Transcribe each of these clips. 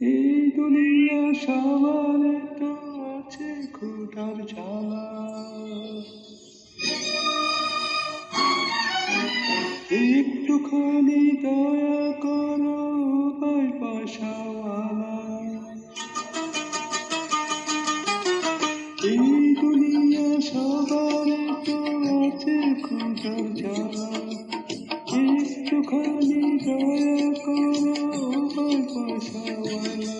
এই দুনিয়া সবার তো আছে ক্ষুধার জ্বালা। একটুখানি দয়া করো পাশাওয়ালা। এই দুনিয়া সবার তো আছে ক্ষুধার জ্বালা। একটুখানি দয়া করো পাশাওয়ালা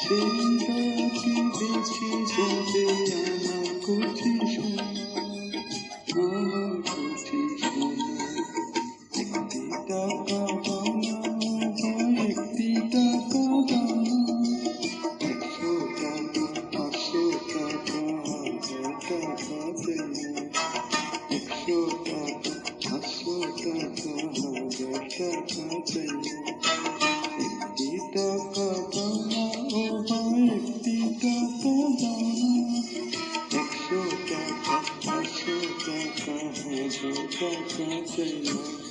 সেই দয়াকে বেঁচে যাবে আমার কুচি সোনা আমার কুচি সোনা একটি টাকা ভাই, একটি টাকা না একশো টাকা পাঁচশো টাকা হাজার টাকা দেয় একশো টাকা পাঁচশো টাকা হাজার টাকা দেয় হাজার টাকা চাই না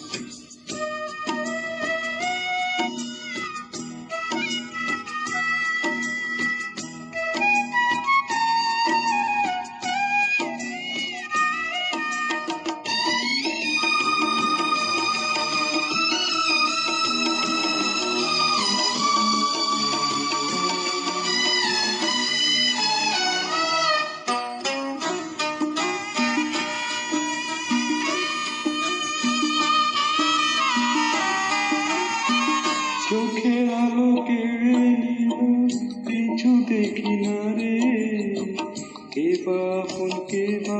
চোখের আলো কেড়ে নিল কিছু দেখি না রে। কে বা কে বা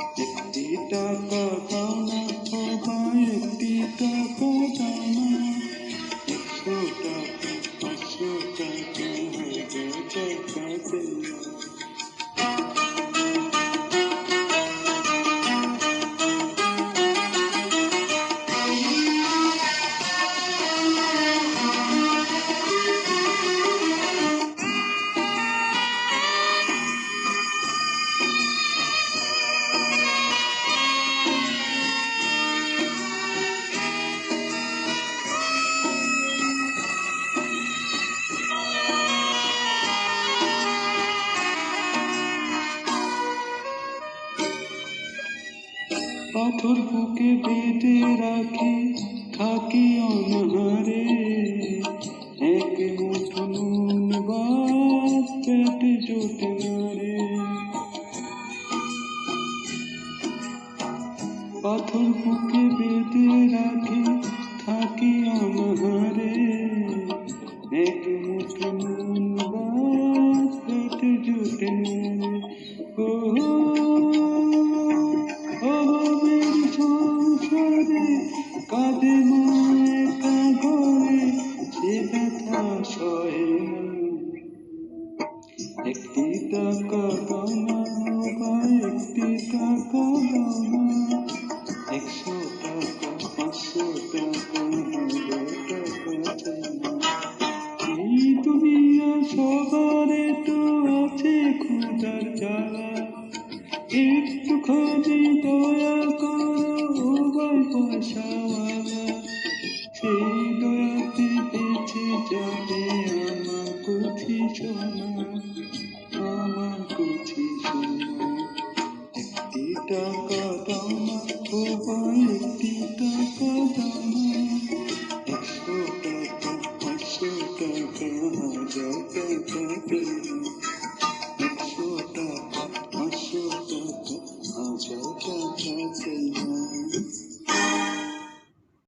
পাথর বুকে বেঁধে রাখি, থাকি অনাহারে। এক মুঠো নুন ভাত পেটে জোটে না পাথর বুকে বেঁধে রাখি, থাকি অনাহারে। এক মুঠো বাস পেটে জোটে না ও কাঁদে মায়ের ঘরে সে ব্যথা না একটি টাকা ভাই একটি টাকা দাও একশো টাকা পাঁচশো টাকা হাজার টাকা এই দুনিয়া সবারে তো আছে ক্ষুধার জ্বালা একটুখানি দয়া করো ভালোবাসা আমার সেই দয়াতে বেঁচে যাবে আমার কথি সোনা আমার কথি সোনা একটি টাকা দাও না তোমার একটি টাকা দাও না একশো টাকা পাঁচশো টাকা হাজার টাকা